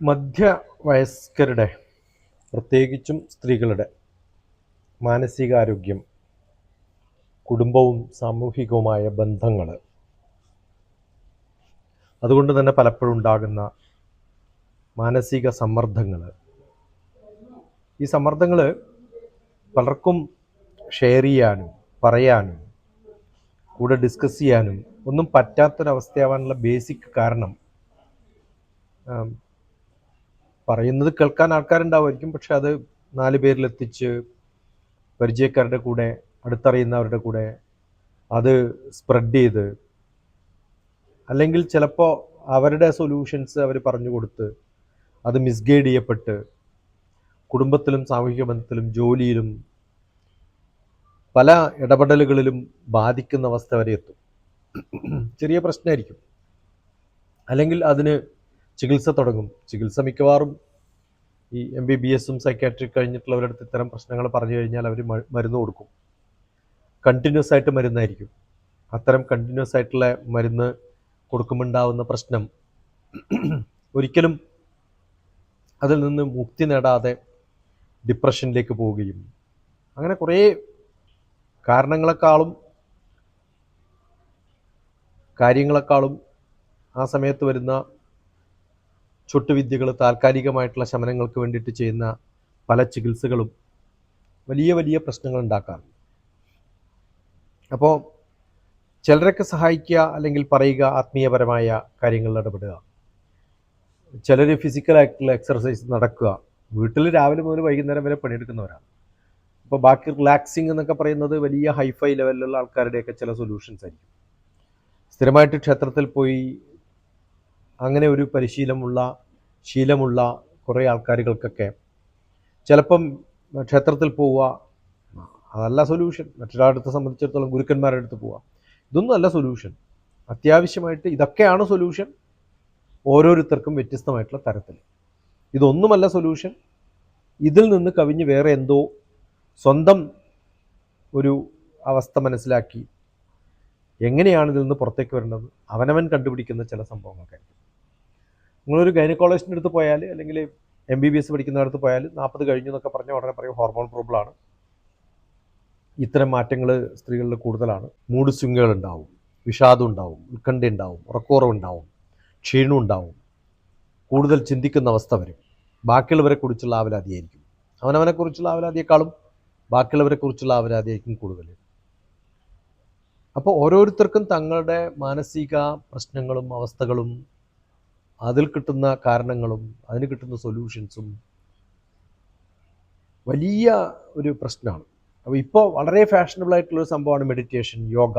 മധ്യവയസ്കരുടെ പ്രത്യേകിച്ചും സ്ത്രീകളുടെ മാനസികാരോഗ്യം കുടുംബവും സാമൂഹികവുമായ ബന്ധങ്ങൾ അതുകൊണ്ട് തന്നെ പലപ്പോഴും ഉണ്ടാകുന്ന മാനസിക സമ്മർദ്ദങ്ങൾ ഈ സമ്മർദ്ദങ്ങൾ പലർക്കും ഷെയർ ചെയ്യാനും പറയാനും കൂടെ ഡിസ്കസ് ചെയ്യാനും ഒന്നും പറ്റാത്തൊരവസ്ഥയാവാനുള്ള ബേസിക് കാരണം പറയുന്നത് കേൾക്കാൻ ആൾക്കാരുണ്ടാവുമായിരിക്കും. പക്ഷെ അത് നാല് പേരിലെത്തിച്ച് പരിചയക്കാരുടെ കൂടെ അടുത്തറിയുന്നവരുടെ കൂടെ അത് സ്പ്രെഡ് ചെയ്ത് അല്ലെങ്കിൽ ചിലപ്പോൾ അവരുടെ സൊല്യൂഷൻസ് അവർ പറഞ്ഞു കൊടുത്ത് അത് മിസ്ഗൈഡ് ചെയ്യപ്പെട്ട് കുടുംബത്തിലും സാമൂഹിക ബന്ധത്തിലും ജോലിയിലും പല ഇടപെടലുകളിലും ബാധിക്കുന്ന അവസ്ഥ വരെ എത്തും. ചെറിയ പ്രശ്നമായിരിക്കും. അല്ലെങ്കിൽ അതിന് ചികിത്സ തുടങ്ങും. ചികിത്സ മിക്കവാറും ഈ എം ബി ബി എസും സൈക്കാട്രിക് കഴിഞ്ഞിട്ടുള്ളവരുടെ അടുത്ത് ഇത്തരം പ്രശ്നങ്ങൾ പറഞ്ഞു കഴിഞ്ഞാൽ അവർ മരുന്ന് കൊടുക്കും. കണ്ടിന്യൂസ് ആയിട്ട് മരുന്നായിരിക്കും. അത്തരം കണ്ടിന്യൂസ് ആയിട്ടുള്ള മരുന്ന് കൊടുക്കുമ്പോണ്ടാവുന്ന പ്രശ്നം ഒരിക്കലും അതിൽ നിന്ന് മുക്തി നേടാതെ ഡിപ്രഷനിലേക്ക് പോവുകയും അങ്ങനെ കുറേ കാരണങ്ങളെക്കാളും കാര്യങ്ങളെക്കാളും ആ സമയത്ത് വരുന്ന ചുട്ടുവിദ്യകൾ താൽക്കാലികമായിട്ടുള്ള ശമനങ്ങൾക്ക് വേണ്ടിയിട്ട് ചെയ്യുന്ന പല ചികിത്സകളും വലിയ വലിയ പ്രശ്നങ്ങൾ ഉണ്ടാക്കാറുണ്ട്. അപ്പോൾ ചിലരൊക്കെ സഹായിക്കുക അല്ലെങ്കിൽ പറയുക ആത്മീയപരമായ കാര്യങ്ങളിൽ ഇടപെടുക. ചിലർ ഫിസിക്കലായിട്ടുള്ള എക്സർസൈസ് നടക്കുക. വീട്ടിൽ രാവിലെ മുതൽ വൈകുന്നേരം വരെ പണിയെടുക്കുന്നവരാണ്. അപ്പോൾ ബാക്കി റിലാക്സിങ് എന്നൊക്കെ പറയുന്നത് വലിയ ഹൈഫൈ ലെവലിലുള്ള ആൾക്കാരുടെയൊക്കെ ചില സൊല്യൂഷൻസ് ആയിരിക്കും. സ്ഥിരമായിട്ട് ക്ഷേത്രത്തിൽ പോയി അങ്ങനെ ഒരു പരിശീലമുള്ള ശീലമുള്ള കുറേ ആൾക്കാരുകൾക്കൊക്കെ. ചിലപ്പം ക്ഷേത്രത്തിൽ പോവുക അതല്ല സൊല്യൂഷൻ മറ്റൊരാളടുത്ത് സംബന്ധിച്ചിടത്തോളം ഗുരുക്കന്മാരുടെ അടുത്ത് പോവുക. ഇതൊന്നും അല്ല സൊല്യൂഷൻ അത്യാവശ്യമായിട്ട് ഇതൊക്കെയാണ് സൊല്യൂഷൻ ഓരോരുത്തർക്കും വ്യത്യസ്തമായിട്ടുള്ള തരത്തിൽ. ഇതൊന്നുമല്ല സൊല്യൂഷൻ ഇതിൽ നിന്ന് കവിഞ്ഞ് വേറെ എന്തോ സ്വന്തം ഒരു അവസ്ഥ മനസ്സിലാക്കി എങ്ങനെയാണ് ഇതിൽ നിന്ന് പുറത്തേക്ക് വരേണ്ടത്? അവനവൻ കണ്ടുപിടിക്കുന്ന ചില സംഭവങ്ങളൊക്കെ നിങ്ങളൊരു ഗൈനക്കോളജിന്റെ അടുത്ത് പോയാൽ അല്ലെങ്കിൽ എം ബി ബി എസ് പഠിക്കുന്നിടത്ത് പോയാൽ നാൽപ്പത് കഴിഞ്ഞു എന്നൊക്കെ പറഞ്ഞാൽ ഉടനെ പറയും ഹോർമോൺ പ്രോബ്ലമാണ് ഇത്തരം മാറ്റങ്ങൾ സ്ത്രീകളിൽ കൂടുതലാണ്. മൂഡ് സ്വിങ്ങുകൾ ഉണ്ടാവും വിഷാദം ഉണ്ടാവും ഉത്കണ്ഠ ഉണ്ടാവും ഉറക്കുറവുണ്ടാവും ക്ഷീണം ഉണ്ടാവും. കൂടുതൽ ചിന്തിക്കുന്ന അവസ്ഥ വരും. ബാക്കിയുള്ളവരെ കുറിച്ചുള്ള ആവലാതിയായിരിക്കും. അവനവനെ കുറിച്ചുള്ള ആവലാതിയേക്കാളും ബാക്കിയുള്ളവരെ കുറിച്ചുള്ള ആവലാതിയായിരിക്കും കൂടുതൽ അപ്പോൾ ഓരോരുത്തർക്കും തങ്ങളുടെ മാനസിക പ്രശ്നങ്ങളും അവസ്ഥകളും അതിൽ കിട്ടുന്ന കാരണങ്ങളും അതിന് കിട്ടുന്ന സൊല്യൂഷൻസും വലിയ ഒരു പ്രശ്നമാണ്. അപ്പോൾ ഇപ്പോൾ വളരെ ഫാഷനബിൾ ആയിട്ടുള്ള ഒരു സംഭവമാണ് മെഡിറ്റേഷൻ യോഗ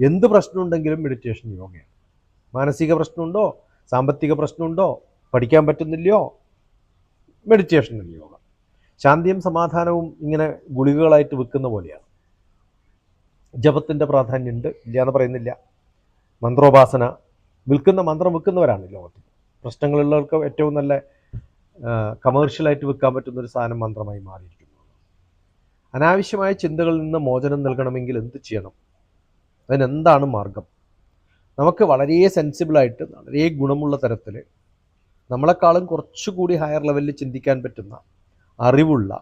എന്ത് പ്രശ്നമുണ്ടെങ്കിലും മെഡിറ്റേഷൻ യോഗയാണ് മാനസിക പ്രശ്നമുണ്ടോ? സാമ്പത്തിക പ്രശ്നമുണ്ടോ? പഠിക്കാൻ പറ്റുന്നില്ലയോ? മെഡിറ്റേഷൻ യോഗ ശാന്തിയും സമാധാനവും ഇങ്ങനെ ഗുളികകളായിട്ട് വിൽക്കുന്ന പോലെയാണ്. ജപത്തിന്റെ പ്രാധാന്യമുണ്ട് ഇല്ല എന്ന് പറയുന്നില്ല. മന്ത്രോപാസന വിൽക്കുന്ന മന്ത്രം വിൽക്കുന്നവരാണ് ലോകത്തിൽ പ്രശ്നങ്ങളുള്ളവർക്ക് ഏറ്റവും നല്ല കമേഴ്ഷ്യലായിട്ട് വിൽക്കാൻ പറ്റുന്ന ഒരു സാധനം മന്ത്രമായി മാറിയിരിക്കുന്നു. അനാവശ്യമായ ചിന്തകളിൽ നിന്ന് മോചനം നൽകണമെങ്കിൽ എന്ത് ചെയ്യണം? അതിനെന്താണ് മാർഗം? നമുക്ക് വളരെ സെൻസിബിളായിട്ട് വളരെ ഗുണമുള്ള തരത്തിൽ നമ്മളെക്കാളും കുറച്ചുകൂടി ഹയർ ലെവലിൽ ചിന്തിക്കാൻ പറ്റുന്ന അറിവുള്ള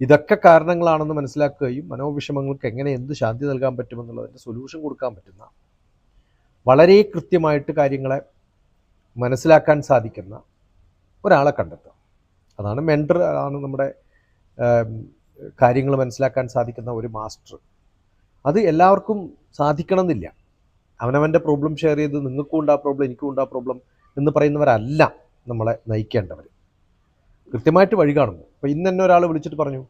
ഇതൊക്കെ കാരണങ്ങളാണെന്ന് മനസ്സിലാക്കുകയും മനോവിഷമങ്ങൾക്ക് എങ്ങനെ എന്ത് ശാന്തി നൽകാൻ പറ്റുമെന്നുള്ളതിന്റെ സൊല്യൂഷൻ കൊടുക്കാൻ പറ്റുന്ന വളരെ കൃത്യമായിട്ട് കാര്യങ്ങളെ മനസ്സിലാക്കാൻ സാധിക്കുന്ന ഒരാളെ കണ്ടെത്തുക. അതാണ് മെന്റർ ആണ് നമ്മുടെ കാര്യങ്ങൾ മനസ്സിലാക്കാൻ സാധിക്കുന്ന ഒരു മാസ്റ്റർ അത് എല്ലാവർക്കും സാധിക്കണമെന്നില്ല. അവനവന്റെ പ്രോബ്ലം ഷെയർ ചെയ്ത് നിങ്ങൾക്കും ഉണ്ട് ആ പ്രോബ്ലം എനിക്കും ഉണ്ട് ആ പ്രോബ്ലം എന്ന് പറയുന്നവരല്ല നമ്മളെ നയിക്കേണ്ടവർ. കൃത്യമായിട്ട് വഴി കാണുന്നു. അപ്പോൾ ഇന്ന് തന്നെ ഒരാൾ വിളിച്ചിട്ട് പറഞ്ഞു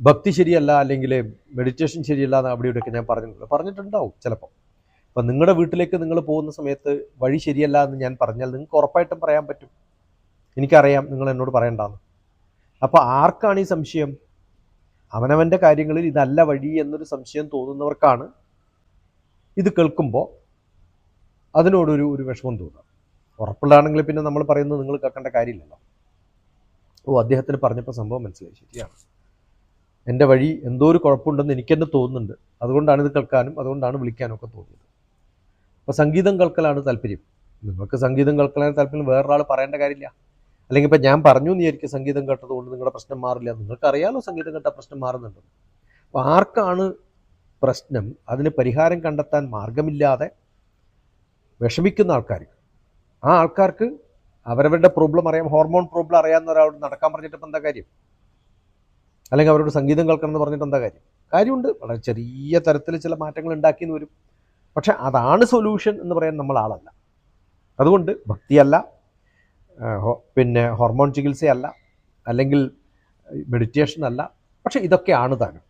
ഭക്തി ശരിയല്ല അല്ലെങ്കിൽ മെഡിറ്റേഷൻ ശരിയല്ല എന്ന് അവിടെ ഇവിടെയൊക്കെ ഞാൻ പറഞ്ഞിട്ടുണ്ട്. പറഞ്ഞിട്ടുണ്ടാവും ചിലപ്പോൾ അപ്പം നിങ്ങളുടെ വീട്ടിലേക്ക് നിങ്ങൾ പോകുന്ന സമയത്ത് വഴി ശരിയല്ല എന്ന് ഞാൻ പറഞ്ഞാൽ നിങ്ങൾക്ക് ഉറപ്പായിട്ടും പറയാൻ പറ്റും. എനിക്കറിയാം നിങ്ങൾ എന്നോട് പറയണ്ടെന്ന്. അപ്പോൾ ആർക്കാണ് ഈ സംശയം? അവനവന്റെ കാര്യങ്ങളിൽ ഇതല്ല വഴി എന്നൊരു സംശയം തോന്നുന്നവർക്കാണ് ഇത് കേൾക്കുമ്പോൾ അതിനോടൊരു ഒരു വിഷമം തോന്നുക. ഉറപ്പുള്ളതാണെങ്കിൽ പിന്നെ നമ്മൾ പറയുന്നത് നിങ്ങൾ കേൾക്കേണ്ട കാര്യമില്ലല്ലോ. ഓ അദ്ദേഹത്തിന് പറഞ്ഞപ്പോൾ സംഭവം മനസ്സിലായി. ശരിയാണ്. എന്റെ വഴി എന്തോ ഒരു കുഴപ്പമുണ്ടെന്ന് എനിക്കെന്നെ തോന്നുന്നുണ്ട്. അതുകൊണ്ടാണ് ഇത് കേൾക്കാനും അതുകൊണ്ടാണ് വിളിക്കാനും ഒക്കെ തോന്നിയത്. അപ്പോൾ സംഗീതം കേൾക്കലാണ് താല്പര്യം. നിങ്ങൾക്ക് സംഗീതം കേൾക്കലാണ് താല്പര്യം വേറൊരാൾ പറയേണ്ട കാര്യമില്ല. അല്ലെങ്കിൽ ഇപ്പം ഞാൻ പറഞ്ഞു എന്ന് വിചാരിക്കും സംഗീതം കേട്ടതുകൊണ്ട് നിങ്ങളുടെ പ്രശ്നം മാറില്ല. നിങ്ങൾക്കറിയാലോ സംഗീതം കേട്ട പ്രശ്നം മാറുന്നുണ്ട്? അപ്പോൾ ആർക്കാണ് പ്രശ്നം? അതിന് പരിഹാരം കണ്ടെത്താൻ മാർഗമില്ലാതെ വിഷമിക്കുന്ന ആൾക്കാർ ആ ആൾക്കാർക്ക് അവരവരുടെ പ്രോബ്ലം അറിയാം. ഹോർമോൺ പ്രോബ്ലം അറിയാവുന്ന ഒരാളോട് നടക്കാൻ പറഞ്ഞിട്ട് എന്താ കാര്യം? അല്ലെങ്കിൽ അവരോട് സംഗീതം കേൾക്കണം എന്ന് പറഞ്ഞിട്ട് എന്താ കാര്യം? കാര്യമുണ്ട്. വളരെ ചെറിയ തരത്തിൽ ചില മാറ്റങ്ങൾ ഉണ്ടാക്കി ഉണ്ടാക്കിയെന്ന് വരും. പക്ഷെ അതാണ് സൊല്യൂഷൻ എന്ന് പറയാൻ നമ്മൾ ആളല്ല. അതുകൊണ്ട് ഭക്തിയല്ല പിന്നെ ഹോർമോൺ ചികിത്സയല്ല അല്ലെങ്കിൽ മെഡിറ്റേഷൻ അല്ല. പക്ഷെ ഇതൊക്കെയാണ് താനും.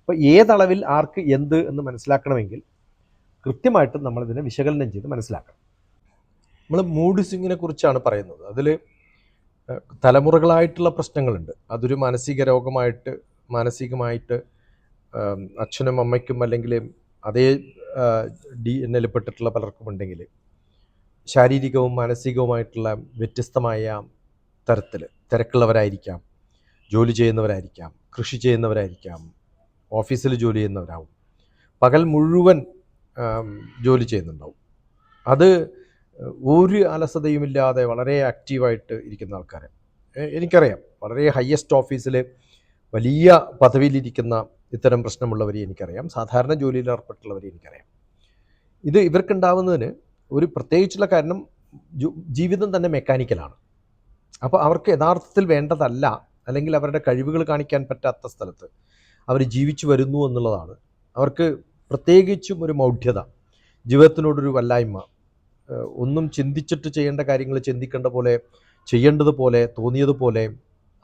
അപ്പോൾ ഏതളവിൽ ആർക്ക് എന്ത് എന്ന് മനസ്സിലാക്കണമെങ്കിൽ കൃത്യമായിട്ട് നമ്മളിതിനെ വിശകലനം ചെയ്ത് മനസ്സിലാക്കണം. നമ്മൾ മൂഡ് സ്വിങ്ങിനെ കുറിച്ചാണ് പറയുന്നത്. അതിൽ തലമുറകളായിട്ടുള്ള പ്രശ്നങ്ങളുണ്ട്. അതൊരു മാനസിക രോഗമായിട്ട് മാനസികമായിട്ട് അച്ഛനും അമ്മയ്ക്കും അല്ലെങ്കിൽ അതേ ഡി എൻ എൽപ്പെട്ടിട്ടുള്ള പലർക്കും ഉണ്ടെങ്കിൽ ശാരീരികവും മാനസികവുമായിട്ടുള്ള വ്യത്യസ്തമായ തരത്തിൽ തിരക്കുള്ളവരായിരിക്കാം ജോലി ചെയ്യുന്നവരായിരിക്കാം കൃഷി ചെയ്യുന്നവരായിരിക്കാം ഓഫീസിൽ ജോലി ചെയ്യുന്നവരാവും. പകൽ മുഴുവൻ ജോലി ചെയ്യുന്നുണ്ടാവും. അത് ഒരു അലസതയുമില്ലാതെ വളരെ ആക്റ്റീവായിട്ട് ഇരിക്കുന്ന ആൾക്കാരെ. എനിക്കറിയാം. വളരെ ഹയസ്റ്റ് ഓഫീസിൽ വലിയ പദവിയിലിരിക്കുന്ന ഇത്തരം പ്രശ്നമുള്ളവരെ എനിക്കറിയാം. സാധാരണ ജോലിയിൽ ഏർപ്പെട്ടുള്ളവരെ എനിക്കറിയാം. ഇത് ഇവർക്കുണ്ടാവുന്നതിന് ഒരു പ്രത്യേകിച്ചുള്ള കാരണം ജീവിതം തന്നെ മെക്കാനിക്കലാണ് അപ്പോൾ അവർക്ക് യഥാർത്ഥത്തിൽ വേണ്ടതല്ല അല്ലെങ്കിൽ അവരുടെ കഴിവുകൾ കാണിക്കാൻ പറ്റാത്ത സ്ഥലത്ത് അവർ ജീവിച്ചു വരുന്നു എന്നുള്ളതാണ്. അവർക്ക് പ്രത്യേകിച്ചും ഒരു മൗഢ്യത ജീവിതത്തിനോടൊരു വല്ലായ്മ ഒന്നും ചിന്തിച്ചിട്ട് ചെയ്യേണ്ട കാര്യങ്ങൾ ചിന്തിക്കേണ്ട പോലെ ചെയ്യേണ്ടതുപോലെ തോന്നിയതുപോലെ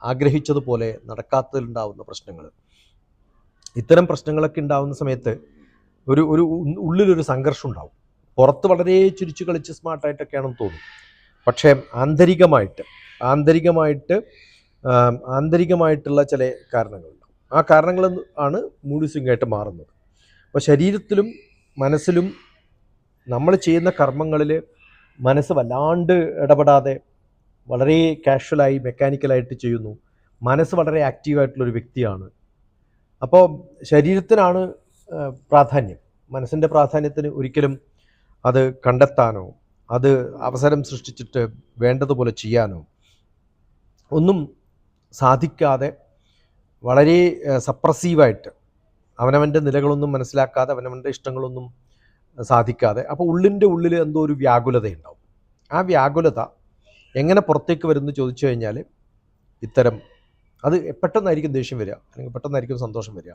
ആഗ്രഹിച്ചതുപോലെ നടക്കാത്തതിലുണ്ടാവുന്ന പ്രശ്നങ്ങൾ. ഇത്തരം പ്രശ്നങ്ങളൊക്കെ ഉണ്ടാവുന്ന സമയത്ത് ഒരു ഒരു ഉള്ളിലൊരു സംഘർഷം ഉണ്ടാവും. പുറത്ത് വളരെ ചിരിച്ചു കളിച്ച് സ്മാർട്ടായിട്ടൊക്കെയാണെന്ന് തോന്നും. പക്ഷേ ആന്തരികമായിട്ട് ആന്തരികമായിട്ട് ആന്തരികമായിട്ടുള്ള ചില കാരണങ്ങളുണ്ടാവും. ആ കാരണങ്ങൾ ആണ് മൂഡ് സ്വിങ്ങായിട്ട് മാറുന്നത്. അപ്പോൾ ശരീരത്തിലും മനസ്സിലും നമ്മൾ ചെയ്യുന്ന കർമ്മങ്ങളിൽ മനസ്സ് വല്ലാണ്ട് ഇടപെടാതെ വളരെ കാഷ്വലായി മെക്കാനിക്കലായിട്ട് ചെയ്യുന്നു. മനസ്സ് വളരെ ആക്റ്റീവായിട്ടുള്ളൊരു വ്യക്തിയാണ്. അപ്പോൾ ശരീരത്തിനാണ് പ്രാധാന്യം. മനസ്സിന്റെ പ്രാധാന്യത്തിന് ഒരിക്കലും അത് കണ്ടെത്താനോ അത് അവസരം സൃഷ്ടിച്ചിട്ട് വേണ്ടതുപോലെ ചെയ്യാനോ ഒന്നും സാധിക്കാതെ വളരെ സപ്രസീവായിട്ട് അവനവന്റെ നിലകളൊന്നും മനസ്സിലാക്കാതെ അവനവന്റെ ഇഷ്ടങ്ങളൊന്നും സാധിക്കാതെ അപ്പോൾ ഉള്ളിന്റെ ഉള്ളിൽ എന്തോ ഒരു വ്യാകുലതയുണ്ടാവും. ആ വ്യാകുലത എങ്ങനെ പുറത്തേക്ക് വരുമെന്ന് ചോദിച്ചു കഴിഞ്ഞാൽ ഇത്തരം അത് പെട്ടെന്നായിരിക്കും ദേഷ്യം വരിക അല്ലെങ്കിൽ പെട്ടെന്നായിരിക്കും സന്തോഷം വരിക.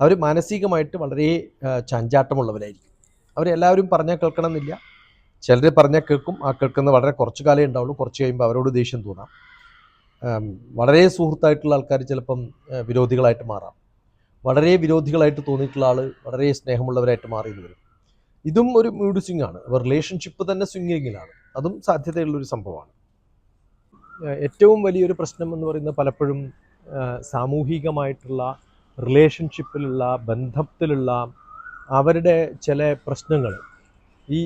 അവർ മാനസികമായിട്ട് വളരെ ചഞ്ചാട്ടമുള്ളവരായിരിക്കും. അവരെല്ലാവരും പറഞ്ഞാൽ കേൾക്കണമെന്നില്ല. ചിലർ പറഞ്ഞാൽ കേൾക്കും ആ കേൾക്കുന്ന വളരെ കുറച്ച് കാലമേ ഉണ്ടാവുള്ളൂ. കുറച്ച് കഴിയുമ്പോൾ അവരോട് ദേഷ്യം തോന്നാം. വളരെ സുഹൃത്തായിട്ടുള്ള ആൾക്കാർ ചിലപ്പം വിരോധികളായിട്ട് മാറാം. വളരെ വിരോധികളായിട്ട് തോന്നിയിട്ടുള്ള ആൾ വളരെ സ്നേഹമുള്ളവരായിട്ട് മാറി എന്ന് വരും. ഇതും ഒരു മൂഡ് സ്വിങ് ആണ്. അപ്പോൾ റിലേഷൻഷിപ്പ് തന്നെ സ്വിങ്ങിങ്ങിലാണ് അതും സാധ്യതയുള്ളൊരു സംഭവമാണ്. ഏറ്റവും വലിയൊരു പ്രശ്നം എന്ന് പറയുന്നത് പലപ്പോഴും സാമൂഹികമായിട്ടുള്ള റിലേഷൻഷിപ്പിലുള്ള ബന്ധത്തിലുള്ള അവരുടെ ചില പ്രശ്നങ്ങൾ. ഈ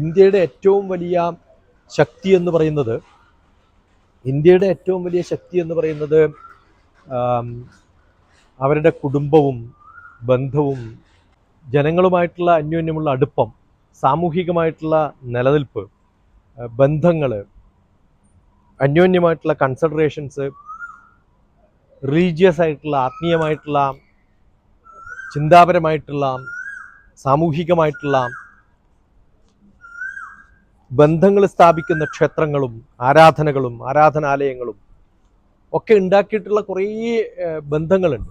ഇന്ത്യയുടെ ഏറ്റവും വലിയ ശക്തി എന്ന് പറയുന്നത് ഇന്ത്യയുടെ ഏറ്റവും വലിയ ശക്തി എന്ന് പറയുന്നത് അവരുടെ കുടുംബവും ബന്ധവും ജനങ്ങളുമായിട്ടുള്ള അന്യോന്യമുള്ള അടുപ്പം സാമൂഹികമായിട്ടുള്ള നിലനിൽപ്പ് ബന്ധങ്ങൾ അന്യോന്യമായിട്ടുള്ള കൺസിഡറേഷൻസ് റിലീജിയസ് ആയിട്ടുള്ള ആത്മീയമായിട്ടുള്ള ചിന്താപരമായിട്ടുള്ള സാമൂഹികമായിട്ടുള്ള ബന്ധങ്ങൾ സ്ഥാപിക്കുന്ന ക്ഷേത്രങ്ങളും ആരാധനകളും ആരാധനാലയങ്ങളും ഒക്കെ ഉണ്ടാക്കിയിട്ടുള്ള കുറേ ബന്ധങ്ങളുണ്ട്.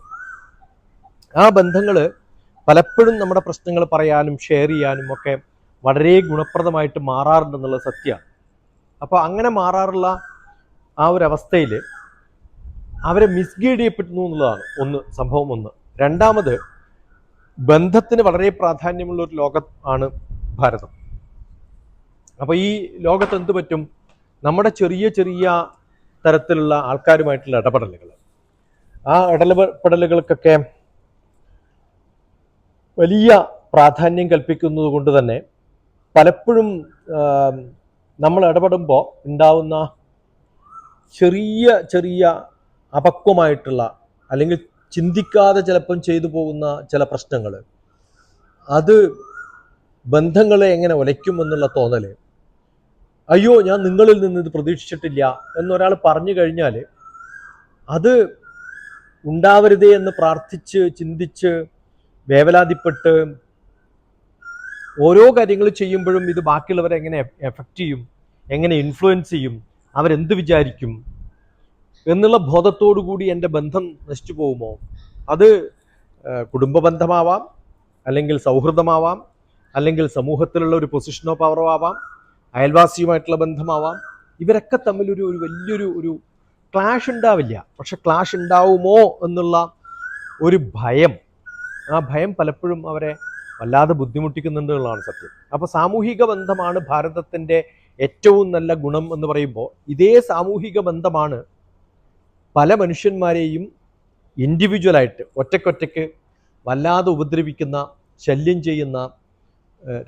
ആ ബന്ധങ്ങൾ പലപ്പോഴും നമ്മുടെ പ്രശ്നങ്ങൾ പറയാനും ഷെയർ ചെയ്യാനും ഒക്കെ വളരെ ഗുണപ്രദമായിട്ട് മാറാറുണ്ടെന്നുള്ള സത്യമാണ് അപ്പോൾ അങ്ങനെ മാറാറുള്ള ആ ഒരു അവസ്ഥയിൽ അവരെ മിസ്ഗൈഡ് ചെയ്യപ്പെടുന്നു എന്നുള്ളതാണ് ഒന്ന് സംഭവം ഒന്ന്. രണ്ടാമത് ബന്ധത്തിന് വളരെ പ്രാധാന്യമുള്ള ഒരു ലോകം ആണ് ഭാരതം. അപ്പോൾ ഈ ലോകത്ത് എന്ത് പറ്റും? നമ്മുടെ ചെറിയ ചെറിയ തരത്തിലുള്ള ആൾക്കാരുമായിട്ടുള്ള ഇടപെടലുകൾ ആ ഇടപെടലുകൾക്കൊക്കെ വലിയ പ്രാധാന്യം കൽപ്പിക്കുന്നത് കൊണ്ട് തന്നെ പലപ്പോഴും നമ്മൾ ഇടപെടുമ്പോൾ ഉണ്ടാവുന്ന ചെറിയ ചെറിയ അപക്വമായിട്ടുള്ള അല്ലെങ്കിൽ ചിന്തിക്കാതെ ചിലപ്പം ചെയ്തു പോകുന്ന ചില പ്രശ്നങ്ങൾ. അത് ബന്ധങ്ങളെ എങ്ങനെ ഉലയ്ക്കും എന്നുള്ള തോന്നൽ അയ്യോ ഞാൻ നിങ്ങളിൽ നിന്ന് ഇത് പ്രതീക്ഷിച്ചിട്ടില്ല എന്നൊരാൾ പറഞ്ഞു കഴിഞ്ഞാൽ അത് ഉണ്ടാവരുതേ എന്ന് പ്രാർത്ഥിച്ച് ചിന്തിച്ച് വേവലാതിപ്പെട്ട് ഓരോ കാര്യങ്ങൾ ചെയ്യുമ്പോഴും ഇത് ബാക്കിയുള്ളവരെ എങ്ങനെ എഫക്റ്റ് ചെയ്യും? എങ്ങനെ ഇൻഫ്ലുവൻസ് ചെയ്യും? അവരെന്ത് വിചാരിക്കും? എന്നുള്ള ബോധത്തോടു കൂടി എന്റെ ബന്ധം നശിച്ചു പോകുമോ? അത് കുടുംബ ബന്ധമാവാം അല്ലെങ്കിൽ സൗഹൃദമാവാം അല്ലെങ്കിൽ സമൂഹത്തിലുള്ള ഒരു പൊസിഷനോ പവറോ ആവാം അയൽവാസിയുമായിട്ടുള്ള ബന്ധമാവാം. ഇവരൊക്കെ തമ്മിൽ ഒരു ഒരു വലിയൊരു ഒരു ക്ലാഷ് ഉണ്ടാവില്ല. പക്ഷെ ക്ലാഷ് ഉണ്ടാവുമോ എന്നുള്ള ഒരു ഭയം ആ ഭയം പലപ്പോഴും അവരെ വല്ലാതെ ബുദ്ധിമുട്ടിക്കുന്നുണ്ട് എന്നുള്ളതാണ് സത്യം. അപ്പോൾ സാമൂഹിക ബന്ധമാണ് ഭാരതത്തിന്റെ ഏറ്റവും നല്ല ഗുണം എന്ന് പറയുമ്പോൾ ഇതേ സാമൂഹിക ബന്ധമാണ് പല മനുഷ്യന്മാരെയും ഇൻഡിവിജ്വലായിട്ട് ഒറ്റക്കൊറ്റയ്ക്ക് വല്ലാതെ ഉപദ്രവിക്കുന്ന ശല്യം ചെയ്യുന്ന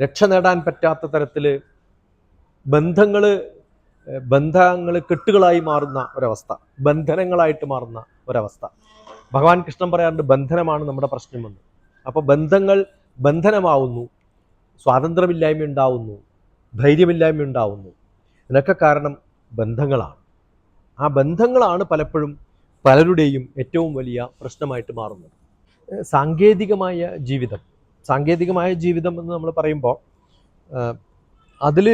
രക്ഷ നേടാൻ പറ്റാത്ത തരത്തിൽ ബന്ധങ്ങൾ ബന്ധങ്ങൾ കെട്ടുകളായി മാറുന്ന ഒരവസ്ഥ ബന്ധനങ്ങളായിട്ട് മാറുന്ന ഒരവസ്ഥ. ഭഗവാൻ കൃഷ്ണൻ പറയാറുണ്ട് ബന്ധനമാണ് നമ്മുടെ പ്രശ്നമെന്ന് അപ്പോൾ ബന്ധങ്ങൾ ബന്ധനമാവുന്നു സ്വാതന്ത്ര്യമില്ലായ്മ ഉണ്ടാവുന്നു ധൈര്യമില്ലായ്മ ഉണ്ടാവുന്നു ഇതിനൊക്കെ കാരണം ബന്ധങ്ങളാണ്. ആ ബന്ധങ്ങളാണ് പലപ്പോഴും പലരുടെയും ഏറ്റവും വലിയ പ്രശ്നമായിട്ട് മാറുന്നത്. സാങ്കേതികമായ ജീവിതം. സാങ്കേതികമായ ജീവിതം എന്ന് നമ്മൾ പറയുമ്പോൾ അതിൽ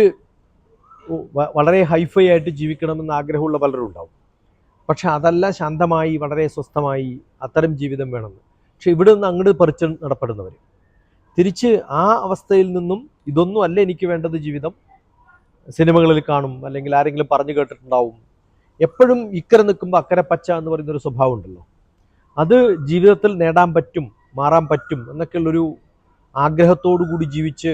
വളരെ ഹൈഫൈ ആയിട്ട് ജീവിക്കണമെന്ന് ആഗ്രഹമുള്ള പലരും ഉണ്ടാവും പക്ഷെ അതല്ല ശാന്തമായി വളരെ സ്വസ്ഥമായി അത്തരം ജീവിതം വേണമെന്ന്. പക്ഷെ ഇവിടെ നിന്ന് അങ്ങോട്ട് പറിച്ച് നടപ്പെടുന്നവർ തിരിച്ച് ആ അവസ്ഥയിൽ നിന്നും ഇതൊന്നും അല്ല എനിക്ക് വേണ്ടത് ജീവിതം. സിനിമകളിൽ കാണും അല്ലെങ്കിൽ ആരെങ്കിലും പറഞ്ഞു കേട്ടിട്ടുണ്ടാവും. എപ്പോഴും ഇക്കരെ നിൽക്കുമ്പോൾ അക്കരെ പച്ച എന്ന് പറയുന്ന ഒരു സ്വഭാവം ഉണ്ടല്ലോ. അത് ജീവിതത്തിൽ നേടാൻ പറ്റും മാറാൻ പറ്റും എന്നൊക്കെയുള്ളൊരു ആഗ്രഹത്തോടു കൂടി ജീവിച്ച്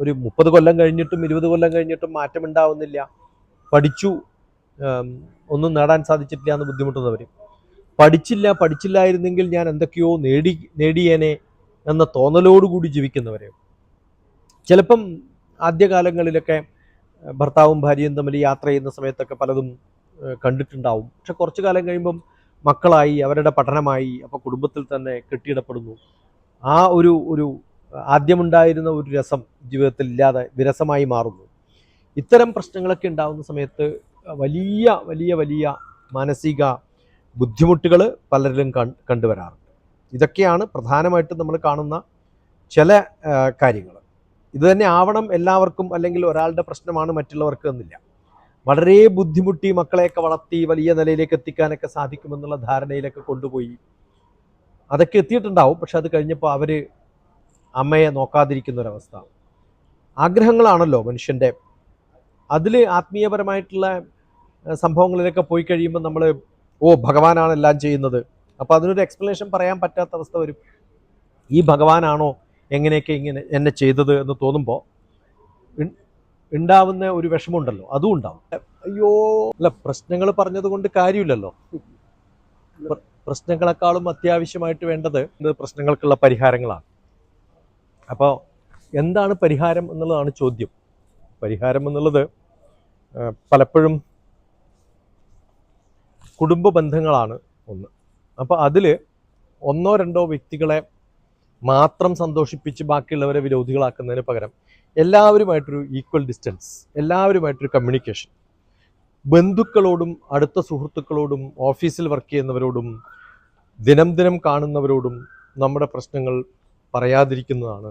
ഒരു മുപ്പത് കൊല്ലം കഴിഞ്ഞിട്ടും ഇരുപത് കൊല്ലം കഴിഞ്ഞിട്ടും മാറ്റമുണ്ടാവുന്നില്ല. പഠിച്ചു ഒന്നും നേടാൻ സാധിച്ചിട്ടില്ല എന്ന് ബുദ്ധിമുട്ടുന്നവർ പഠിച്ചില്ല പഠിച്ചില്ലായിരുന്നെങ്കിൽ ഞാൻ എന്തൊക്കെയോ നേടി നേടിയേനെ എന്ന തോന്നലോടുകൂടി ജീവിക്കുന്നവരെ ചിലപ്പം ആദ്യകാലങ്ങളിലൊക്കെ ഭർത്താവും ഭാര്യയും തമ്മിൽ യാത്ര ചെയ്യുന്ന സമയത്തൊക്കെ പലതും കണ്ടിട്ടുണ്ടാവും. പക്ഷെ കുറച്ചു കാലം കഴിയുമ്പം മക്കളായി അവരുടെ പഠനമായി അപ്പോൾ കുടുംബത്തിൽ തന്നെ കെട്ടിയിടപ്പെടുന്നു. ആ ഒരു ഒരു ആദ്യമുണ്ടായിരുന്ന ഒരു രസം ജീവിതത്തിൽ ഇല്ലാതെ വിരസമായി മാറുന്നു. ഇത്തരം പ്രശ്നങ്ങളൊക്കെ ഉണ്ടാകുന്ന സമയത്ത് വലിയ വലിയ വലിയ മാനസിക ബുദ്ധിമുട്ടുകൾ പലരിലും കണ്ടുവരാറുണ്ട്. ഇതൊക്കെയാണ് പ്രധാനമായിട്ടും നമ്മൾ കാണുന്ന ചില കാര്യങ്ങൾ ഇത് തന്നെ ആവണം എല്ലാവർക്കും അല്ലെങ്കിൽ ഒരാളുടെ പ്രശ്നമാണ് മറ്റുള്ളവർക്ക് എന്നില്ല. വളരെ ബുദ്ധിമുട്ടി മക്കളെയൊക്കെ വളർത്തി വലിയ നിലയിലേക്ക് എത്തിക്കാനൊക്കെ സാധിക്കുമെന്നുള്ള ധാരണയിലൊക്കെ കൊണ്ടുപോയി. അതൊക്കെ എത്തിയിട്ടുണ്ടാവും. പക്ഷെ അത് കഴിഞ്ഞപ്പോൾ അവർ അമ്മയെ നോക്കാതിരിക്കുന്ന ഒരവസ്ഥ ആഗ്രഹങ്ങളാണല്ലോ മനുഷ്യന്റെ അതിൽ ആത്മീയപരമായിട്ടുള്ള സംഭവങ്ങളിലൊക്കെ പോയി കഴിയുമ്പോൾ നമ്മൾ ഓ ഭഗവാനാണ് എല്ലാം ചെയ്യുന്നത്. അപ്പോൾ അതിനൊരു എക്സ്പ്ലനേഷൻ പറയാൻ പറ്റാത്ത അവസ്ഥ വരും. ഈ ഭഗവാനാണോ എങ്ങനെയൊക്കെ ഇങ്ങനെ എന്നെ ചെയ്തത് എന്ന് തോന്നുമ്പോൾ ഉണ്ടാവുന്ന ഒരു വിഷമമുണ്ടല്ലോ അതും ഉണ്ടാവും. അയ്യോ അല്ല പ്രശ്നങ്ങൾ പറഞ്ഞതുകൊണ്ട് കാര്യമില്ലല്ലോ. പ്ര- പ്രശ്നങ്ങളെക്കാളും അത്യാവശ്യമായിട്ട് വേണ്ടത് പ്രശ്നങ്ങൾക്കുള്ള പരിഹാരങ്ങളാണ്. അപ്പോൾ എന്താണ് പരിഹാരം എന്നുള്ളതാണ് ചോദ്യം. പരിഹാരം എന്നുള്ളത് പലപ്പോഴും കുടുംബ ബന്ധങ്ങളാണ് ഒന്ന്. അപ്പോൾ അതിൽ ഒന്നോ രണ്ടോ വ്യക്തികളെ മാത്രം സന്തോഷിപ്പിച്ച് ബാക്കിയുള്ളവരെ വിരോധികളാക്കുന്നതിന് പകരം എല്ലാവരുമായിട്ടൊരു ഈക്വൽ ഡിസ്റ്റൻസ് എല്ലാവരുമായിട്ടൊരു കമ്മ്യൂണിക്കേഷൻ ബന്ധുക്കളോടും അടുത്ത സുഹൃത്തുക്കളോടും ഓഫീസിൽ വർക്ക് ചെയ്യുന്നവരോടും ദിനം ദിനം കാണുന്നവരോടും നമ്മുടെ പ്രശ്നങ്ങൾ പറയാതിരിക്കുന്നതാണ്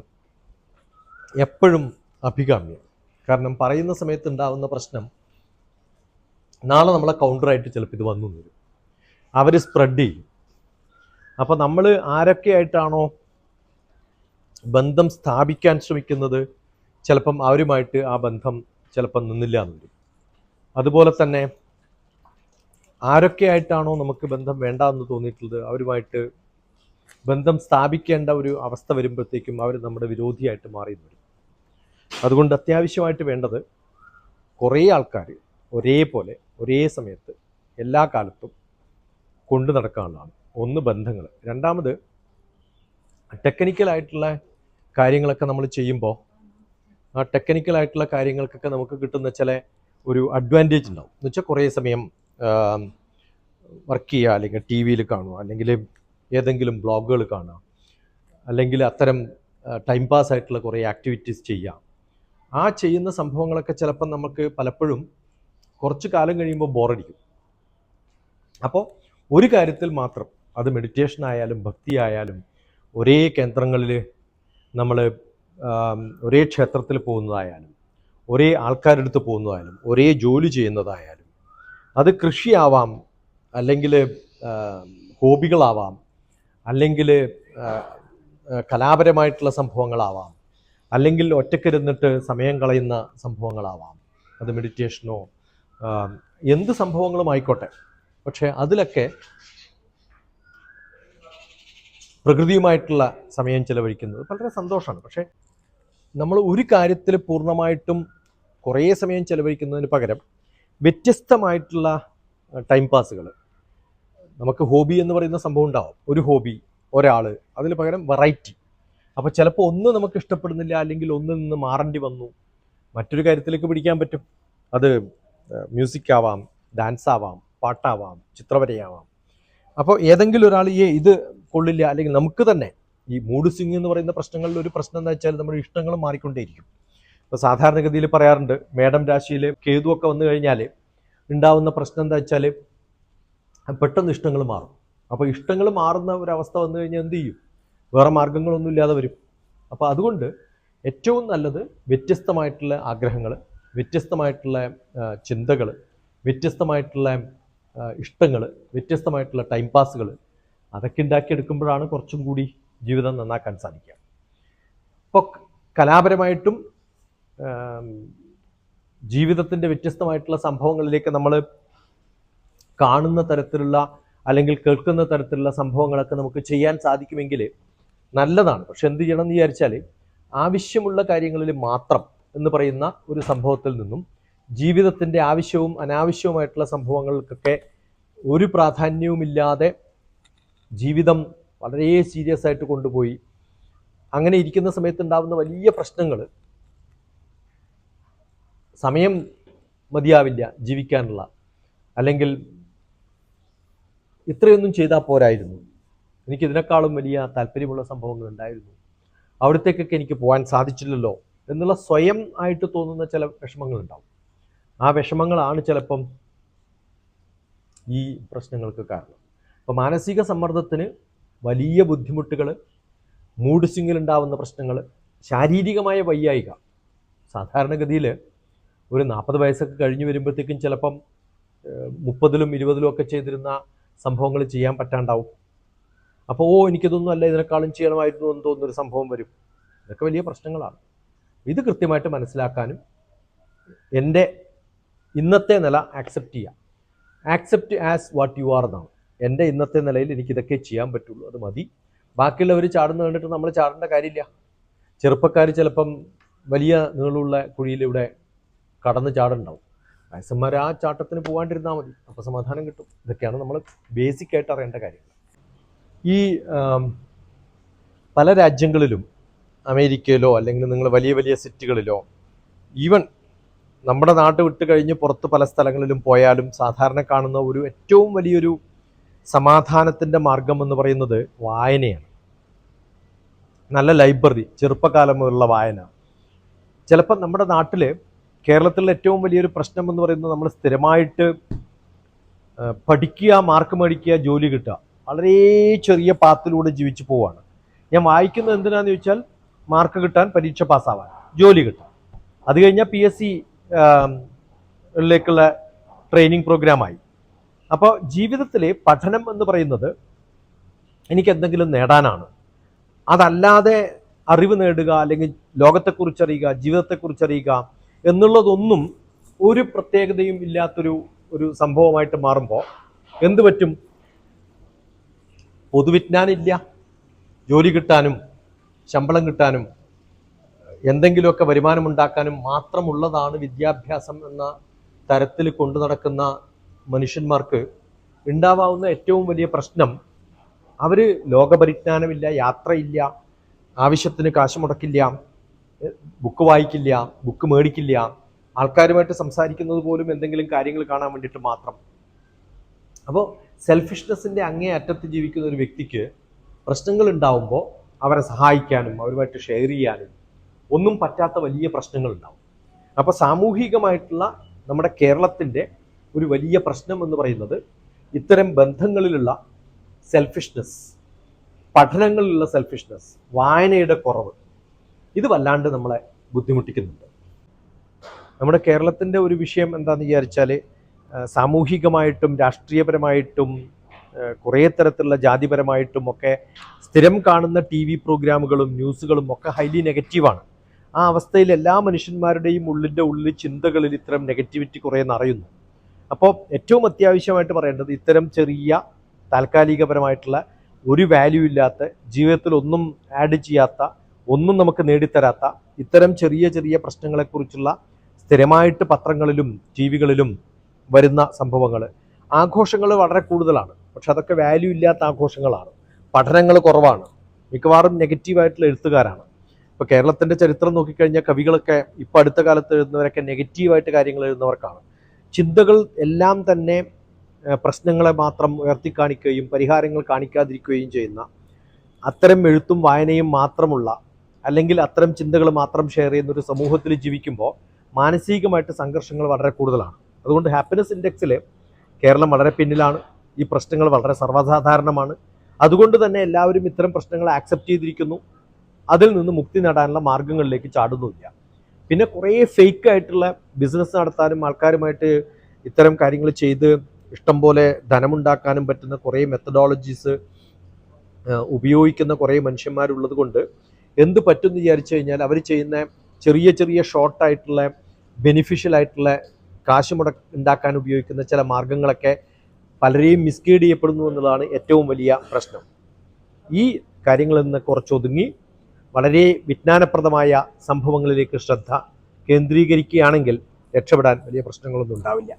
എപ്പോഴും അഭികാമ്യം. കാരണം പറയുന്ന സമയത്ത് ഉണ്ടാകുന്ന പ്രശ്നം നാളെ നമ്മളെ കൗണ്ടറായിട്ട് ചിലപ്പോൾ ഇത് വന്നു വരും. അവർ സ്പ്രെഡ് ചെയ്യും. അപ്പോൾ നമ്മൾ ആരൊക്കെയായിട്ടാണോ ബന്ധം സ്ഥാപിക്കാൻ ശ്രമിക്കുന്നത് ചിലപ്പം അവരുമായിട്ട് ആ ബന്ധം ചിലപ്പം നിന്നില്ല എന്ന് വരും. അതുപോലെ തന്നെ ആരൊക്കെയായിട്ടാണോ നമുക്ക് ബന്ധം വേണ്ട എന്ന് തോന്നിയിട്ടുള്ളത് അവരുമായിട്ട് ബന്ധം സ്ഥാപിക്കേണ്ട ഒരു അവസ്ഥ വരുമ്പോഴത്തേക്കും അവർ നമ്മുടെ വിരോധിയായിട്ട് മാറി വരും. അതുകൊണ്ട് അത്യാവശ്യമായിട്ട് വേണ്ടത് കുറേ ആൾക്കാർ ഒരേപോലെ ഒരേ സമയത്ത് എല്ലാ കാലത്തും കൊണ്ടു നടക്കാനുള്ളതാണ് ഒന്ന് ബന്ധങ്ങൾ. രണ്ടാമത് ടെക്നിക്കലായിട്ടുള്ള കാര്യങ്ങളൊക്കെ നമ്മൾ ചെയ്യുമ്പോൾ ആ ടെക്നിക്കലായിട്ടുള്ള കാര്യങ്ങൾക്കൊക്കെ നമുക്ക് കിട്ടുന്ന ചില ഒരു അഡ്വാന്റേജ് ഉണ്ടാവും. എന്ന് വെച്ചാൽ കുറേ സമയം വർക്ക് ചെയ്യുക അല്ലെങ്കിൽ ടി വിയിൽ കാണുക അല്ലെങ്കിൽ ഏതെങ്കിലും ബ്ലോഗുകൾ കാണുക അല്ലെങ്കിൽ അത്തരം ടൈം പാസ് ആയിട്ടുള്ള കുറേ ആക്ടിവിറ്റീസ് ചെയ്യുക. ആ ചെയ്യുന്ന സംഭവങ്ങളൊക്കെ ചിലപ്പം നമുക്ക് പലപ്പോഴും കുറച്ച് കാലം കഴിയുമ്പോൾ ബോറടിക്കും. അപ്പോൾ ഒരു കാര്യത്തിൽ മാത്രം അത് മെഡിറ്റേഷൻ ആയാലും ഭക്തി ആയാലും ഒരേ കേന്ദ്രങ്ങളിൽ നമ്മൾ ഒരേ ക്ഷേത്രത്തിൽ പോകുന്നതായാലും ഒരേ ആൾക്കാരുടെ അടുത്ത് പോകുന്നതായാലും ഒരേ ജോലി ചെയ്യുന്നതായാലും അത് കൃഷിയാവാം അല്ലെങ്കിൽ ഹോബികളാവാം അല്ലെങ്കിൽ കലാപരമായിട്ടുള്ള സംഭവങ്ങളാവാം അല്ലെങ്കിൽ ഒറ്റക്കിരുന്നിട്ട് സമയം കളയുന്ന സംഭവങ്ങളാവാം അത് മെഡിറ്റേഷനോ എന്ത് സംഭവങ്ങളും ആയിക്കോട്ടെ. പക്ഷേ അതിലൊക്കെ പ്രകൃതിയുമായിട്ടുള്ള സമയം ചെലവഴിക്കുന്നത് വളരെ സന്തോഷമാണ്. പക്ഷേ നമ്മൾ ഒരു കാര്യത്തിൽ പൂർണമായിട്ടും കുറേ സമയം ചെലവഴിക്കുന്നതിന് പകരം വ്യത്യസ്തമായിട്ടുള്ള ടൈം പാസുകൾ നമുക്ക് ഹോബി എന്ന് പറയുന്ന സംഭവം ഉണ്ടാവും. ഒരു ഹോബി ഒരാൾ അതിന് പകരം വെറൈറ്റി അപ്പോൾ ചിലപ്പോൾ ഒന്ന് നമുക്ക് ഇഷ്ടപ്പെടുന്നില്ല അല്ലെങ്കിൽ ഒന്നിൽ നിന്ന് മാറേണ്ടി വന്നു. മറ്റൊരു കാര്യത്തിലേക്ക് പിടിക്കാൻ പറ്റും. അത് മ്യൂസിക് ആവാം ഡാൻസ് ആവാം പാട്ടാവാം ചിത്രവരയാവാം. അപ്പോൾ ഏതെങ്കിലും ഒരാൾ ഈ ഇത് കൊള്ളില്ല അല്ലെങ്കിൽ നമുക്ക് തന്നെ ഈ മൂഡ് സ്വിങ് എന്ന് പറയുന്ന പ്രശ്നങ്ങളിൽ ഒരു പ്രശ്നം എന്താ വെച്ചാൽ നമ്മുടെ ഇഷ്ടങ്ങൾ മാറിക്കൊണ്ടേയിരിക്കും. ഇപ്പോൾ സാധാരണഗതിയിൽ പറയാറുണ്ട് മേഡം രാശിയിൽ കേതുവൊക്കെ വന്നു കഴിഞ്ഞാൽ ഉണ്ടാവുന്ന പ്രശ്നം എന്താ വെച്ചാൽ പെട്ടെന്ന് ഇഷ്ടങ്ങൾ മാറും. അപ്പോൾ ഇഷ്ടങ്ങൾ മാറുന്ന ഒരവസ്ഥ വന്നു കഴിഞ്ഞാൽ എന്ത് ചെയ്യും? വേറെ മാർഗങ്ങളൊന്നും ഇല്ലാതെ വരും. അപ്പോൾ അതുകൊണ്ട് ഏറ്റവും നല്ലത് വ്യത്യസ്തമായിട്ടുള്ള ആഗ്രഹങ്ങൾ വ്യത്യസ്തമായിട്ടുള്ള ചിന്തകൾ വ്യത്യസ്തമായിട്ടുള്ള ഇഷ്ടങ്ങൾ വ്യത്യസ്തമായിട്ടുള്ള ടൈം പാസുകൾ അതൊക്കെ ഉണ്ടാക്കിയെടുക്കുമ്പോഴാണ് കുറച്ചും കൂടി ജീവിതം നന്നാക്കാൻ സാധിക്കുക. ഇപ്പോൾ കലാപരമായിട്ടും ജീവിതത്തിന്റെ വ്യത്യസ്തമായിട്ടുള്ള സംഭവങ്ങളിലേക്ക് നമ്മൾ കാണുന്ന തരത്തിലുള്ള അല്ലെങ്കിൽ കേൾക്കുന്ന തരത്തിലുള്ള സംഭവങ്ങളൊക്കെ നമുക്ക് ചെയ്യാൻ സാധിക്കുമെങ്കിൽ നല്ലതാണ്. പക്ഷെ എന്ത് ചെയ്യണം എന്ന് വിചാരിച്ചാൽ ആവശ്യമുള്ള കാര്യങ്ങളിൽ മാത്രം എന്ന് പറയുന്ന ഒരു സംഭവത്തിൽ നിന്നും ജീവിതത്തിന്റെ ആവശ്യവും അനാവശ്യവുമായിട്ടുള്ള സംഭവങ്ങൾക്കൊക്കെ ഒരു പ്രാധാന്യവുമില്ലാതെ ജീവിതം വളരെ സീരിയസ് ആയിട്ട് കൊണ്ടുപോയി. അങ്ങനെ ഇരിക്കുന്ന സമയത്ത് ഉണ്ടാകുന്ന വലിയ പ്രശ്നങ്ങൾ സമയം മതിയാവില്ല ജീവിക്കാനുള്ള. അല്ലെങ്കിൽ ഇത്രയൊന്നും ചെയ്താൽ പോരായിരുന്നു. എനിക്കിതിനേക്കാളും വലിയ താല്പര്യമുള്ള സംഭവങ്ങൾ ഉണ്ടായിരുന്നു അവിടത്തേക്കൊക്കെ എനിക്ക് പോകാൻ സാധിച്ചില്ലല്ലോ. എന്നുള്ള സ്വയം ആയിട്ട് തോന്നുന്ന ചില വിഷമങ്ങളുണ്ടാവും. ആ വിഷമങ്ങളാണ് ചിലപ്പം ഈ പ്രശ്നങ്ങൾക്ക് കാരണം. അപ്പോൾ മാനസിക സമ്മർദ്ദത്തിന് വലിയ ബുദ്ധിമുട്ടുകൾ മൂഡ് സ്വിങ്ങിൽ ഉണ്ടാവുന്ന പ്രശ്നങ്ങൾ ശാരീരികമായ വയ്യായിക സാധാരണഗതിയിൽ ഒരു നാൽപ്പത് വയസ്സൊക്കെ കഴിഞ്ഞ് വരുമ്പോഴത്തേക്കും ചിലപ്പം മുപ്പതിലും ഇരുപതിലും ഒക്കെ ചെയ്തിരുന്ന സംഭവങ്ങൾ ചെയ്യാൻ പറ്റാണ്ടാവും. അപ്പോൾ ഓ എനിക്കിതൊന്നും അല്ല ഇതിനേക്കാളും ചെയ്യണമായിരുന്നു എന്ന് തോന്നുന്നൊരു സംഭവം വരും. ഇതൊക്കെ വലിയ പ്രശ്നങ്ങളാണ്. ഇത് കൃത്യമായിട്ട് മനസ്സിലാക്കാനും എന്റെ ഇന്നത്തെ നില ആക്സെപ്റ്റ് ചെയ്യാം. Accept as what you are എന്നാണ് എന്റെ ഇന്നത്തെ നിലയിൽ എനിക്കിതൊക്കെ ചെയ്യാൻ പറ്റുള്ളൂ അത് മതി. ബാക്കിയുള്ളവർ ചാടുന്ന കണ്ടിട്ട് നമ്മൾ ചാടേണ്ട കാര്യമില്ല. ചെറുപ്പക്കാർ ചിലപ്പം വലിയ നീളമുള്ള കുഴിയിലൂടെ കടന്ന് ചാടുണ്ടാവും വയസ്സന്മാർ ആ ചാട്ടത്തിന് പോകാണ്ടിരുന്നാൽ മതി. അപ്പോൾ സമാധാനം കിട്ടും. ഇതൊക്കെയാണ് നമ്മൾ ബേസിക് ആയിട്ട് അറിയേണ്ട കാര്യങ്ങൾ. ഈ പല രാജ്യങ്ങളിലും അമേരിക്കയിലോ അല്ലെങ്കിൽ നിങ്ങൾ വലിയ വലിയ സിറ്റികളിലോ ഈവൻ നമ്മുടെ നാട്ട് വിട്ട് കഴിഞ്ഞ് പുറത്ത് പല സ്ഥലങ്ങളിലും പോയാലും സാധാരണ കാണുന്ന ഒരു ഏറ്റവും വലിയൊരു സമാധാനത്തിന്റെ മാർഗം എന്ന് പറയുന്നത് വായനയാണ്. നല്ല ലൈബ്രറി ചെറുപ്പകാലം മുതലുള്ള വായന. ചിലപ്പോൾ നമ്മുടെ നാട്ടിൽ കേരളത്തിലെ ഏറ്റവും വലിയൊരു പ്രശ്നം എന്ന് പറയുന്നത് നമ്മൾ സ്ഥിരമായിട്ട് പഠിക്കുക മാർക്ക് മേടിക്കുക ജോലി കിട്ടുക. വളരെ ചെറിയ പാത്തിലൂടെ ജീവിച്ചു പോവുകയാണ് ഞാൻ വായിക്കുന്നത് എന്തിനാന്ന് ചോദിച്ചാൽ മാർക്ക് കിട്ടാൻ പരീക്ഷ പാസ്സാവാൻ ജോലി കിട്ടാൻ. അത് കഴിഞ്ഞാൽ പി എസ് സി ിലേക്കുള്ള ട്രെയിനിങ് പ്രോഗ്രാമായി അപ്പോൾ ജീവിതത്തിലെ പഠനം എന്ന് പറയുന്നത് എനിക്ക് എന്തെങ്കിലും നേടാനാണ്. അതല്ലാതെ അറിവ് നേടുക അല്ലെങ്കിൽ ലോകത്തെക്കുറിച്ച് അറിയുക ജീവിതത്തെക്കുറിച്ച് അറിയുക എന്നുള്ളതൊന്നും ഒരു പ്രത്യേകതയും ഇല്ലാത്തൊരു ഒരു സംഭവമായിട്ട് മാറുമ്പോൾ എന്ത് പറ്റും? പൊതുവിജ്ഞാനില്ല ജോലി കിട്ടാനും ശമ്പളം കിട്ടാനും എന്തെങ്കിലുമൊക്കെ വരുമാനം ഉണ്ടാക്കാനും മാത്രമുള്ളതാണ് വിദ്യാഭ്യാസം എന്ന തരത്തിൽ കൊണ്ടു നടക്കുന്ന മനുഷ്യന്മാർക്ക് ഉണ്ടാവാവുന്ന ഏറ്റവും വലിയ പ്രശ്നം അവർ ലോകപരിജ്ഞാനമില്ല യാത്രയില്ല ആവശ്യത്തിന് കാശ് മുടക്കില്ല ബുക്ക് വായിക്കില്ല ബുക്ക് മേടിക്കില്ല ആൾക്കാരുമായിട്ട് സംസാരിക്കുന്നത് പോലും എന്തെങ്കിലും കാര്യങ്ങൾ കാണാൻ വേണ്ടിയിട്ട് മാത്രം. അപ്പോൾ സെൽഫിഷ്നെസ്സിന്റെ അങ്ങേ അറ്റത്ത് ജീവിക്കുന്ന ഒരു വ്യക്തിക്ക് പ്രശ്നങ്ങൾ ഉണ്ടാവുമ്പോൾ അവരെ സഹായിക്കാനും അവരുമായിട്ട് ഷെയർ ചെയ്യാനും ഒന്നും പറ്റാത്ത വലിയ പ്രശ്നങ്ങൾ ഉണ്ടാവും അപ്പോൾ സാമൂഹികമായിട്ടുള്ള നമ്മുടെ കേരളത്തിന്റെ ഒരു വലിയ പ്രശ്നം എന്ന് പറയുന്നത് ഇത്തരം ബന്ധങ്ങളിലുള്ള സെൽഫിഷ്നെസ് പഠനങ്ങളിലുള്ള സെൽഫിഷ്നെസ് വായനയുടെ കുറവ്. ഇത് വല്ലാണ്ട് നമ്മളെ ബുദ്ധിമുട്ടിക്കുന്നുണ്ട്. നമ്മുടെ കേരളത്തിന്റെ ഒരു വിഷയം എന്താണെന്ന് വിചാരിച്ചാൽ സാമൂഹികമായിട്ടും രാഷ്ട്രീയപരമായിട്ടും കുറേ തരത്തിലുള്ള ജാതിപരമായിട്ടും ഒക്കെ സ്ഥിരം കാണുന്ന ടി വി പ്രോഗ്രാമുകളും ന്യൂസുകളും ഒക്കെ ഹൈലി നെഗറ്റീവാണ്. ആ അവസ്ഥയിൽ എല്ലാ മനുഷ്യന്മാരുടെയും ഉള്ളിന്റെ ഉള്ളിൽ ചിന്തകളിൽ ഇത്തരം നെഗറ്റിവിറ്റി കുറേ നിറയുന്നു. അപ്പോൾ ഏറ്റവും അത്യാവശ്യമായിട്ട് പറയേണ്ടത് ഇത്തരം ചെറിയ താൽക്കാലികപരമായിട്ടുള്ള ഒരു വാല്യൂ ഇല്ലാത്ത ജീവിതത്തിൽ ഒന്നും ആഡ് ചെയ്യാത്ത ഒന്നും നമുക്ക് നേടിത്തരാത്ത ഇത്തരം ചെറിയ ചെറിയ പ്രശ്നങ്ങളെക്കുറിച്ചുള്ള സ്ഥിരമായിട്ട് പത്രങ്ങളിലും ടി വികളിലും വരുന്ന സംഭവങ്ങൾ ആഘോഷങ്ങൾ വളരെ കൂടുതലാണ്. പക്ഷെ അതൊക്കെ വാല്യൂ ഇല്ലാത്ത ആഘോഷങ്ങളാണ്. പഠനങ്ങൾ കുറവാണ്. മിക്കവാറും നെഗറ്റീവായിട്ടുള്ള എഴുത്തുകാരാണ്. ഇപ്പോൾ കേരളത്തിന്റെ ചരിത്രം നോക്കിക്കഴിഞ്ഞാൽ കവികളൊക്കെ ഇപ്പോൾ അടുത്ത കാലത്ത് എഴുതുന്നവരൊക്കെ നെഗറ്റീവായിട്ട് കാര്യങ്ങൾ എഴുതുന്നവർക്കാണ്. ചിന്തകൾ എല്ലാം തന്നെ പ്രശ്നങ്ങളെ മാത്രം ഉയർത്തിക്കാണിക്കുകയും പരിഹാരങ്ങൾ കാണിക്കാതിരിക്കുകയും ചെയ്യുന്ന അത്തരം എഴുത്തും വായനയും മാത്രമുള്ള അല്ലെങ്കിൽ അത്തരം ചിന്തകൾ മാത്രം ഷെയർ ചെയ്യുന്ന ഒരു സമൂഹത്തിൽ ജീവിക്കുമ്പോൾ മാനസികമായിട്ട് സംഘർഷങ്ങൾ വളരെ കൂടുതലാണ്. അതുകൊണ്ട് ഹാപ്പിനെസ് ഇൻഡെക്സിൽ കേരളം വളരെ പിന്നിലാണ്. ഈ പ്രശ്നങ്ങൾ വളരെ സർവസാധാരണമാണ്. അതുകൊണ്ട് തന്നെ എല്ലാവരും ഇത്തരം പ്രശ്നങ്ങൾ ആക്സെപ്റ്റ് ചെയ്തിരിക്കുന്നു. അതിൽ നിന്ന് മുക്തി നേടാനുള്ള മാർഗങ്ങളിലേക്ക് ചാടുന്നുമില്ല. പിന്നെ കുറേ ഫേക്ക് ആയിട്ടുള്ള ബിസിനസ് നടത്താനും ആൾക്കാരുമായിട്ട് ഇത്തരം കാര്യങ്ങൾ ചെയ്ത് ഇഷ്ടംപോലെ ധനമുണ്ടാക്കാനും പറ്റുന്ന കുറേ മെത്തഡോളജീസ് ഉപയോഗിക്കുന്ന കുറേ മനുഷ്യന്മാരുള്ളത് കൊണ്ട് എന്ത് പറ്റും എന്ന് വിചാരിച്ചു കഴിഞ്ഞാൽ അവർ ചെയ്യുന്ന ചെറിയ ചെറിയ ഷോർട്ടായിട്ടുള്ള ബെനിഫിഷ്യൽ ആയിട്ടുള്ള കാശ് മുട ഉണ്ടാക്കാൻ ഉപയോഗിക്കുന്ന ചില മാർഗങ്ങളൊക്കെ പലരെയും മിസ്ഗൈഡ് ചെയ്യപ്പെടുന്നു എന്നുള്ളതാണ് ഏറ്റവും വലിയ പ്രശ്നം. ഈ കാര്യങ്ങളിൽ നിന്ന് കുറച്ചൊതുങ്ങി വളരെ വിജ്ഞാനപ്രദമായ സംഭവങ്ങളിലേക്ക് ശ്രദ്ധ കേന്ദ്രീകരിക്കുകയാണെങ്കിൽ രക്ഷപ്പെടാൻ വലിയ പ്രശ്നങ്ങളൊന്നും ഉണ്ടാവില്ല.